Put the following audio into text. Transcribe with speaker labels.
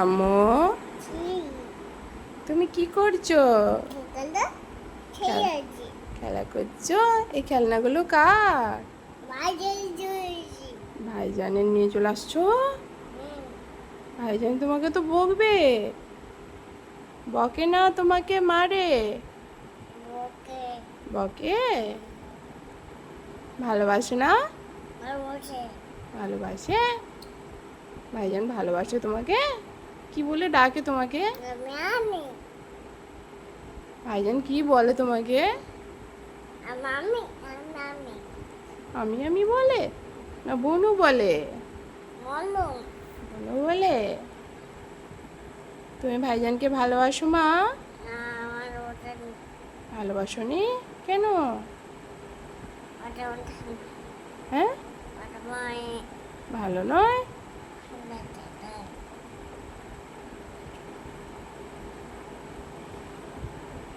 Speaker 1: আম্মু? তুমি কি করছ? খেলা করছ? এই খেলনাগুলো কার? ভাইজানের নিয়ে চলে আসছো? ভাইজান তোমাকে তো বকবে। বকে না তোমাকে মারে। বকে। ভালোবাসে না? ভালোবাসে? ভাইজান ভালোবাসে তোমাকে? কি বলে ডাকে তোমাকে? ভাইজান কি বলে তোমাকে? আমি আমি বলে? না বনু বলে? বনু। বলে? তুমি ভাইজানকে ভালোবাসো মা? ভালোবাসো নি? কেন? হ্যাঁ? ভালো নয়?